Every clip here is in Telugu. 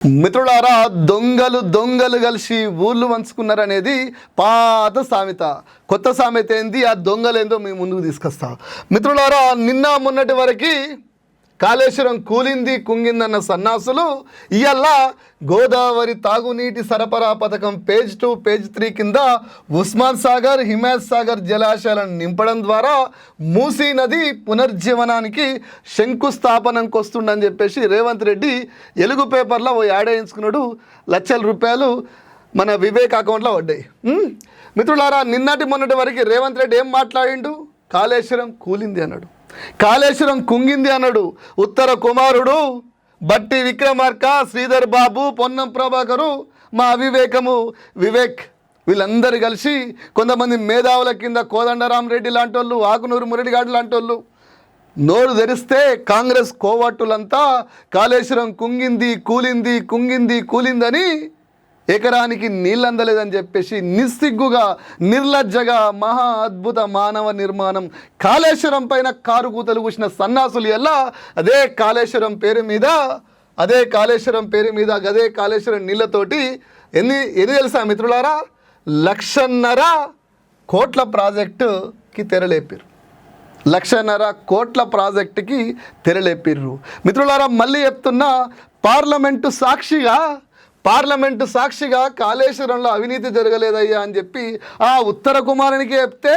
మిత్రులారా దొంగలు దొంగలు కలిసి ఊళ్ళు పంచుకున్నారనేది పాత సామెత. కొత్త సామెత ఏంది? ఆ దొంగలేందో మేము ముందుకు తీసుకొస్తా. మిత్రులారా నిన్న మొన్నటి వరకు కాళేశ్వరం కూలింది కుంగిందన్న సన్నాసులు ఇవల్ల గోదావరి తాగునీటి సరఫరా పథకం పేజ్ టూ పేజ్ త్రీ కింద ఉస్మాన్ సాగర్ హిమాయత్ సాగర్ జలాశయాలను నింపడం ద్వారా మూసీ నది పునర్జీవనానికి శంకుస్థాపనకు వస్తుండని చెప్పేసి రేవంత్ రెడ్డి ఎలుగు పేపర్లో ఓ యాడ్ వేయించుకున్నాడు. లక్షల రూపాయలు మన వివేక్ అకౌంట్లో పడ్డాయి. మిత్రులారా నిన్నటి మొన్నటి వరకు రేవంత్ రెడ్డి ఏం మాట్లాడిండు? కాళేశ్వరం కూలింది అన్నాడు. కాళేశ్వరం కుంగింది అన్నాడు. ఉత్తర కుమారుడు బట్టి విక్రమార్క శ్రీధర్ బాబు పొన్నం ప్రభాకరు మా అవివేకము వివేక్ వీళ్ళందరూ కలిసి కొంతమంది మేధావుల కింద కోదండరాం రెడ్డి లాంటి వాళ్ళు ఆకునూరు మురడిగాడు లాంటి వాళ్ళు నోరు తెరిస్తే కాంగ్రెస్ కోవట్టులంతా కాళేశ్వరం కుంగింది కూలింది కుంగింది కూలిందని ఎకరానికి నీళ్ళందలేదని చెప్పేసి నిస్సిగ్గుగా నిర్లజ్జగా మహా అద్భుత మానవ నిర్మాణం కాళేశ్వరం పైన కారు కూతలు కూసిన సన్నాసులు ఎలా? అదే కాళేశ్వరం పేరు మీద అదే కాళేశ్వరం పేరు మీద అదే కాళేశ్వరం నీళ్ళతోటి ఎన్ని ఎన్ని తెలుసా మిత్రులారా? లక్షన్నర కోట్ల ప్రాజెక్టుకి తెరలేపారు. లక్షన్నర కోట్ల ప్రాజెక్టుకి తెరలేపిర్రు. మిత్రులారా మళ్ళీ చెప్తున్నా పార్లమెంటు సాక్షిగా పార్లమెంటు సాక్షిగా కాళేశ్వరంలో అవినీతి జరగలేదయ్యా అని చెప్పి ఆ ఉత్తర కుమారునికి చెప్తే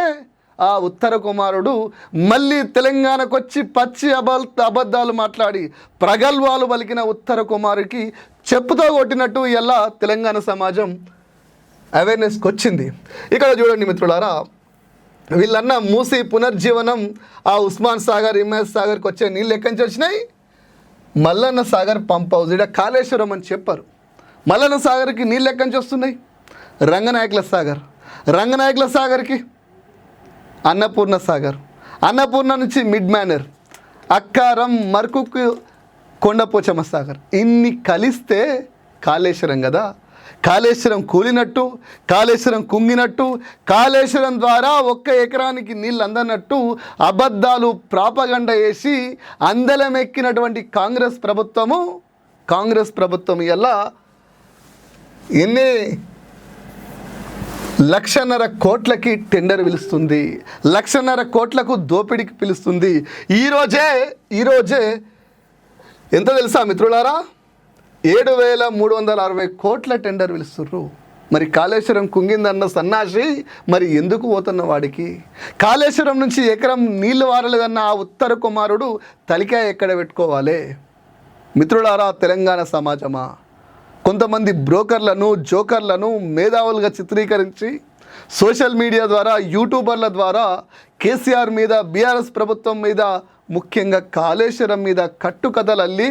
ఆ ఉత్తర కుమారుడు మళ్ళీ తెలంగాణకు వచ్చి పచ్చి అబల్ అబద్ధాలు మాట్లాడి ప్రగల్భాలు పలికిన ఉత్తర కుమారుడికి చెప్పుతో కొట్టినట్టు ఇలా తెలంగాణ సమాజం అవేర్నెస్కి వచ్చింది ఇక్కడ చూడండి మిత్రులారా వీళ్ళన్న మూసి పునర్జీవనం ఆ ఉస్మాన్ సాగర్ హిమాయత్ సాగర్కి వచ్చే నీళ్ళు ఎక్కడి నుంచి వచ్చినాయి? మల్లన్న సాగర్ పంప్ హౌస్ ఇక్కడ కాళేశ్వరం అని చెప్పారు. మల్లన్న సాగర్కి నీళ్ళు ఎక్కడి నుంచి వస్తున్నాయి? రంగనాయకుల సాగర్. రంగనాయకుల సాగర్కి అన్నపూర్ణ సాగర్. అన్నపూర్ణ నుంచి మిడ్ మేనర్ అక్కారం మర్కుకు కొండపోచమ్మ సాగర్. ఇన్ని కలిస్తే కాళేశ్వరం కదా? కాళేశ్వరం కూలినట్టు కాళేశ్వరం కుంగినట్టు కాళేశ్వరం ద్వారా ఒక్క ఎకరానికి నీళ్ళు అందనట్టు అబద్ధాలు ప్రాపగండ వేసి అందలమెక్కినటువంటి కాంగ్రెస్ ప్రభుత్వము కాంగ్రెస్ ప్రభుత్వం ఎలా ఎన్ని లక్షన్నర కోట్లకి టెండర్ పిలుస్తుంది లక్షన్నర కోట్లకు దోపిడీకి పిలుస్తుంది. ఈరోజే ఈరోజే ఎంత తెలుసా మిత్రులారా? ఏడు వేల మూడు వందల అరవై కోట్ల టెండర్ పిలుస్తుర్రు. మరి కాళేశ్వరం కుంగిందన్న సన్నాసి మరి ఎందుకు పోతున్న వాడికి? కాళేశ్వరం నుంచి ఎకరం నీళ్ళు వారలేదన్న ఆ ఉత్తర కుమారుడు తలికాయ ఎక్కడ పెట్టుకోవాలి? మిత్రులారా తెలంగాణ సమాజమా? కొంతమంది బ్రోకర్లను జోకర్లను మేధావులుగా చిత్రీకరించి సోషల్ మీడియా ద్వారా యూట్యూబర్ల ద్వారా కేసీఆర్ మీద బీఆర్ఎస్ ప్రభుత్వం మీద ముఖ్యంగా కాళేశ్వరం మీద కట్టుకథలు అల్లి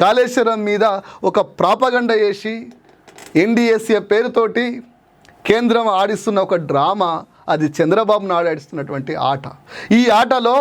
కాళేశ్వరం మీద ఒక ప్రాపగండ వేసి ఎన్డీఎస్ఏ పేరుతోటి కేంద్రం ఆడిస్తున్న ఒక డ్రామా అది చంద్రబాబు నాయుడు ఆడిస్తున్నటువంటి ఆట. ఈ ఆటలో